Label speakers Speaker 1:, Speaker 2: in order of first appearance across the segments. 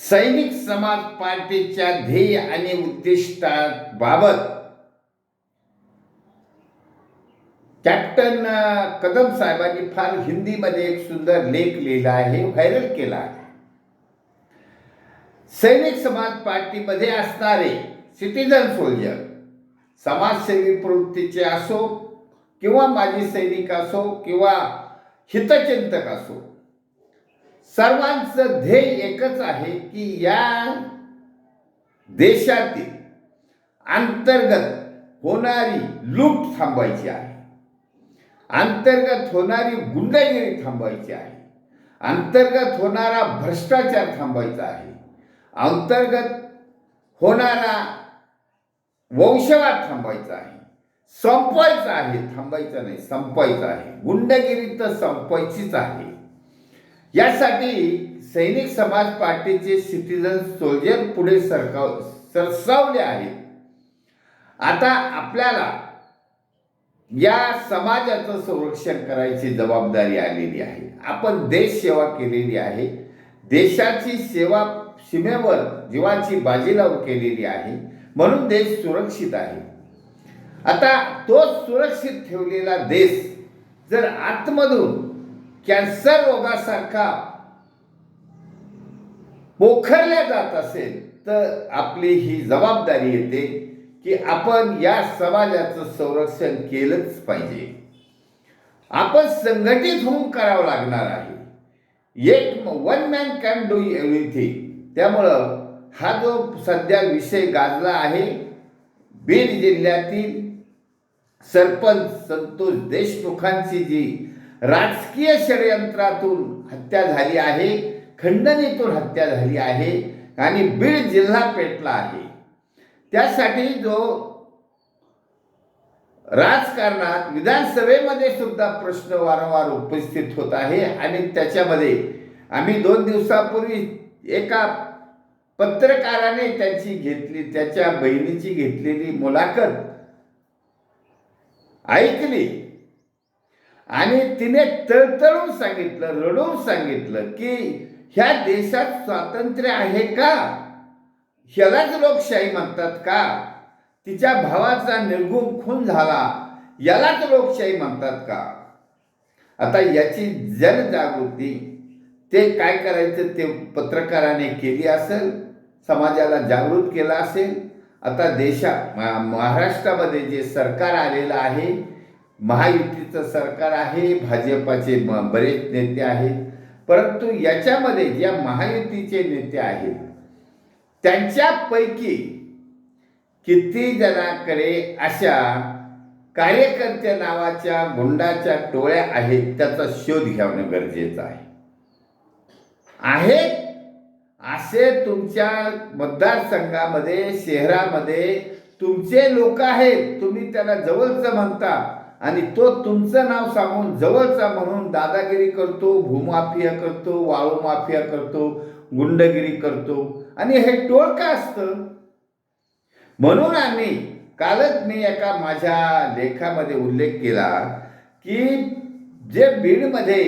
Speaker 1: सैनिक समाज पार्टीच्या ध्येय आणि उद्दिष्टाबाबत कॅप्टन कदम साहेबांनी फार हिंदीमध्ये एक सुंदर लेख लिहिला आहे व्हायरल केला आहे. सैनिक समाज पार्टीमध्ये असणारे सिटीजन सोल्जर समाजसेवी प्रवृत्तीचे असो किंवा माजी सैनिक असो किंवा हितचिंतक असो सर्वांचं ध्येय एकच आहे की या देशातील अंतर्गत होणारी लूट थांबवायची आहे. अंतर्गत होणारी गुंडगिरी थांबवायची आहे. अंतर्गत होणारा भ्रष्टाचार थांबवायचा आहे. अंतर्गत होणारा वंशवाद थांबवायचा आहे. संपवायचा आहे थांबायचा नाही संपवायचा आहे. गुंडगिरी तर संपवायचीच आहे. यासाठी सैनिक समाज पार्टीचे सिटीजन सोल्जर पुढे सरकाव सरसावले आहेत. आता आपल्याला या समाजाचं संरक्षण करायची जबाबदारी आलेली आहे. आपण देश सेवा केलेली आहे. देशाची सेवा सीमेवर जीवाची बाजी लावून केलेली आहे. म्हणून देश सुरक्षित आहे. आता तो सुरक्षित ठेवलेला देश जर आतमधून कॅन्सर रोगासारखा पोखरल्या जात असेल तर आपली ही जबाबदारी येते की आपण या समाजाचं संरक्षण केलंच पाहिजे. आपण संघटित होऊन करावं लागणार आहे. एक one man can do everything त्यामुळं हा जो सध्या विषय गाजला आहे बीड जिल्ह्यातील सरपंच संतोष देशमुखांची जी राजकीय षडयंत्रातून हत्या झाली आहे खंडणीतून हत्या झाली आहे आणि बीड जिल्हा पेटला आहे. त्यासाठी जो राजकारणात विधानसभेमध्ये सुद्धा प्रश्न वारंवार उपस्थित होत आहे आणि त्याच्यामध्ये आम्ही दोन दिवसापूर्वी एका पत्रकाराने त्यांची घेतली त्याच्या बहिणीची घेतलेली मुलाखत ऐकली. आणि तिने तळतळून सांगितलं रडून सांगितलं की ह्या देशात स्वातंत्र्य आहे का? ह्यालाच लोकशाही म्हणतात का? तिच्या भावाचा निर्गुण खून झाला यालाच लोकशाही म्हणतात का? आता याची जनजागृती ते काय करायचं ते पत्रकाराने केली असेल समाजाला जागृत केलं असेल. आता देशा महाराष्ट्रामध्ये जे सरकार आलेलं आहे महायुतीचं सरकार आहे भाजपाचे बरेच नेते आहेत. परंतु याच्यामध्ये ज्या महायुतीचे नेते आहेत त्यांच्यापैकी किती जणांकडे अशा कार्यकर्त्या नावाच्या गुंडाच्या टोळ्या आहेत त्याचा शोध घ्यावणं गरजेचं आहे. आहे असे तुमच्या मतदारसंघामध्ये शहरामध्ये तुमचे लोक आहेत तुम्ही त्याला जवळचं म्हणता. आणि तो तुमचं नाव सांगून जवळचा म्हणून दादागिरी करतो भूमाफिया करतो वाळू माफिया करतो गुंडगिरी करतो. आणि हे टोळ का असतं? म्हणून आम्ही कालच मी एका माझ्या लेखामध्ये उल्लेख केला की जे बीडमध्ये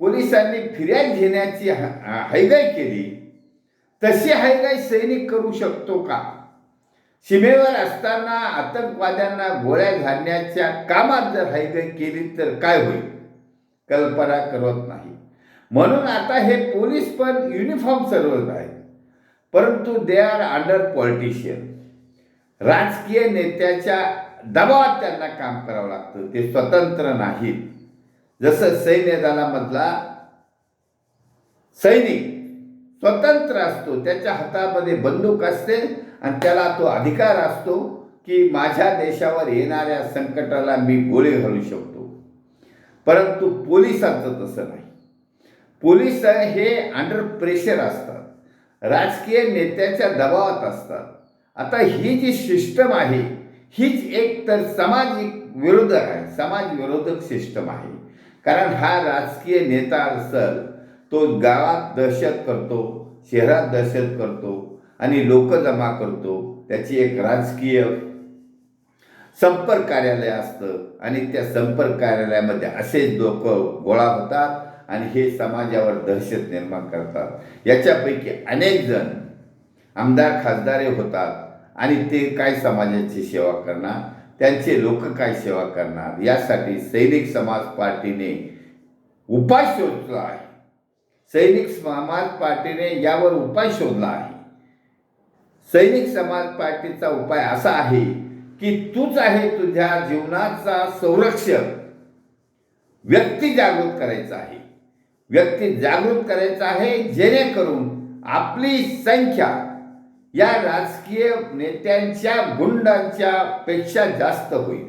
Speaker 1: पोलिसांनी फिर्याद घेण्याची हैगाई केली तशी हैगाई सैनिक करू शकतो का? सीमेवर असताना आतंकवाद्यांना गोळ्या घालण्याच्या कामात जर हैगाई केली तर काय होईल? कल्पना करत नाही. म्हणून आता हे पोलीस पण युनिफॉर्म सर्वच आहेत. परंतु दे आर अंडर पॉलिटिशियन राजकीय नेत्याच्या दबावात त्यांना काम करावं लागतं. ते स्वतंत्र नाहीत. जसं सैन्य दलामधला सैनिक स्वतंत्र असतो त्याच्या हातामध्ये बंदूक असते आणि त्याला तो अधिकार असतो की माझ्या देशावर येणाऱ्या संकटाला मी गोळी घालू शकतो. परंतु पोलिसांचं तसं नाही. पोलीस हे अंडर प्रेशर असतात. राजकीय नेत्याच्या दबावात असतात. आता ही जी सिस्टम आहे हीच एक तर सामाजिक विरोधक आहे. समाज विरोधक सिस्टम आहे. कारण हा राजकीय नेता असल तो गावात दहशत करतो शहरात दहशत करतो आणि लोक जमा करतो त्याची एक राजकीय संपर्क कार्यालय असतं आणि त्या संपर्क कार्यालयामध्ये असेच लोक गोळा होतात आणि हे समाजावर दहशत निर्माण करतात. याच्यापैकी अनेक जण आमदार खासदारे होतात आणि ते काय समाजाची सेवा करणार? त्यांचे लोक काय सेवा करणार? यासाठी सैनिक समाज पार्टीने उपाय शोधला आहे. सैनिक समाज पार्टीने यावर उपाय शोधला आहे. सैनिक समाज पार्टीचा उपाय असा आहे की तूच आहे तुझ्या जीवनाचा संरक्षक. व्यक्ती जागृत करायचा आहे. व्यक्ती जागृत करायचा आहे जेणेकरून आपली संख्या या राजकीय नेत्यांच्या गुंडांच्या पेक्षा जास्त होईल.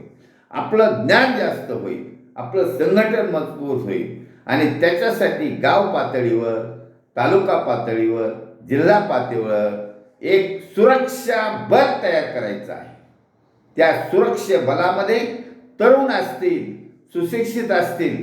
Speaker 1: आपलं ज्ञान जास्त होईल. आपलं संघटन मजबूत होईल. आणि त्याच्यासाठी गाव पातळीवर तालुका पातळीवर जिल्हा पातळीवर एक सुरक्षा बल तयार करायचं आहे. त्या सुरक्षा बलामध्ये तरुण असतील सुशिक्षित असतील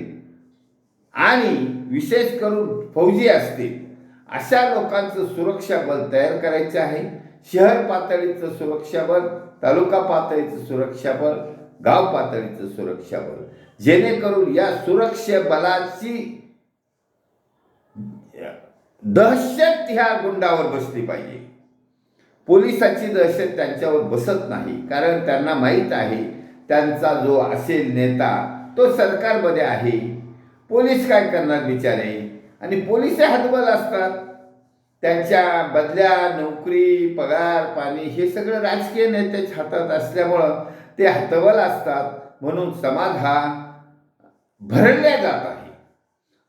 Speaker 1: आणि विशेष करून फौजी असतील अशा लोकांचं सुरक्षा बल तयार करायचं आहे. शहर पातळीचं सुरक्षा बल तालुका पातळीचं सुरक्षा बल गाव पातळीचं सुरक्षा बल. जेणेकरून या सुरक्षा बलाची दहशत ह्या गुंडावर बसली पाहिजे. पोलिसाची दहशत त्यांच्यावर बसत नाही. कारण त्यांना माहीत आहे त्यांचा जो असेल नेता तो सरकारमध्ये आहे. पोलीस काय करणार बिचारे? आणि पोलीस हतबल असतात. त्यांच्या बदल्या नोकरी पगार पाणी हे सगळं राजकीय नेत्याच्या हातात असल्यामुळं ते हतबल असतात. म्हणून समाज हा भरडल्या जात आहे.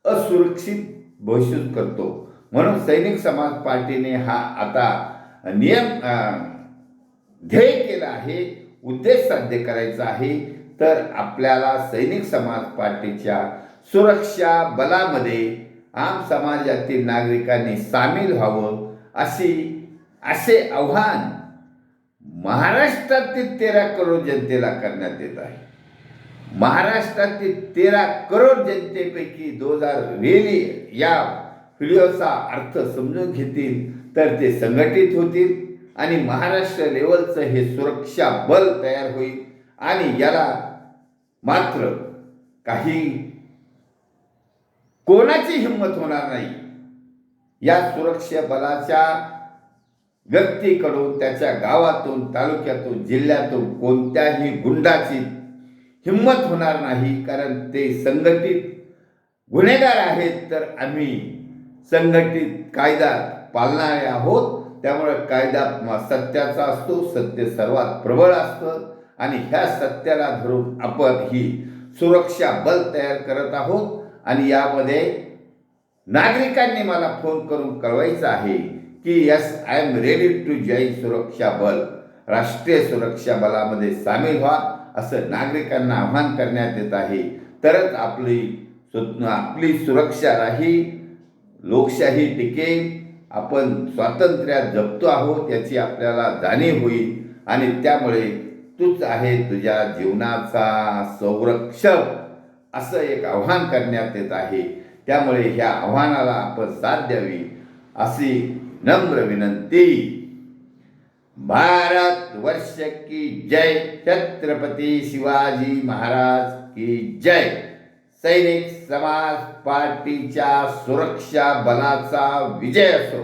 Speaker 1: असुरक्षित घोषित करतो. म्हणून सैनिक समाज पार्टीने हा आता नियम ध्येय केलं आहे उद्देश साध्य करायचा आहे तर आपल्याला सैनिक समाज पार्टीच्या सुरक्षा बलामध्ये आम समाजातील नागरिकांनी सामील व्हावं अशी असे आव्हान महाराष्ट्रातील तेरा करोड जनतेला करण्यात येत आहे. महाराष्ट्रातील तेरा करोड जनतेपैकी दोन हजार रेली या व्हिडिओचा अर्थ समजून घेतील तर ते संघटित होतील आणि महाराष्ट्र लेवलचं हे सुरक्षा बल तयार होईल. आणि याला मात्र काही कोणाची हिंमत होणार नाही. या सुरक्षा बलाच्या व्यक्तीकडून त्याच्या गावातून तालुक्यातून जिल्ह्यातून कोणत्याही गुंडाची हिंमत होणार नाही. कारण ते संघटित गुन्हेगार आहेत तर आम्ही संघटित कायदा पाळणारे आहोत. त्यामुळे कायदा सत्याचा असतो सत्य सर्वात प्रबळ असतं. आणि ह्या सत्याला धरून आपण ही सुरक्षा बल तयार करत आहोत. आणि यामध्ये नागरिकांनी मला फोन करून कळवायचं आहे की yes I am ready to join सुरक्षा बल. राष्ट्रीय सुरक्षा बलामध्ये सामील व्हा असं नागरिकांना आव्हान करण्यात येत आहे. तरच आपली आपली सुरक्षा राहील. लोकशाही टिकेल. आपण स्वातंत्र्यात जपतो आहोत याची आपल्याला जाणीव होईल. आणि त्यामुळे तूच आहे तुझ्या जीवनाचा संरक्षक असं एक आव्हान करण्यात येत आहे. त्यामुळे ह्या आव्हानाला आपण साथ द्यावी अशी नम्र विनंती. भारत वर्ष की जय. छत्रपती शिवाजी महाराज की जय. सैनिक समाज पार्टीच्या सुरक्षा बलाचा विजय असो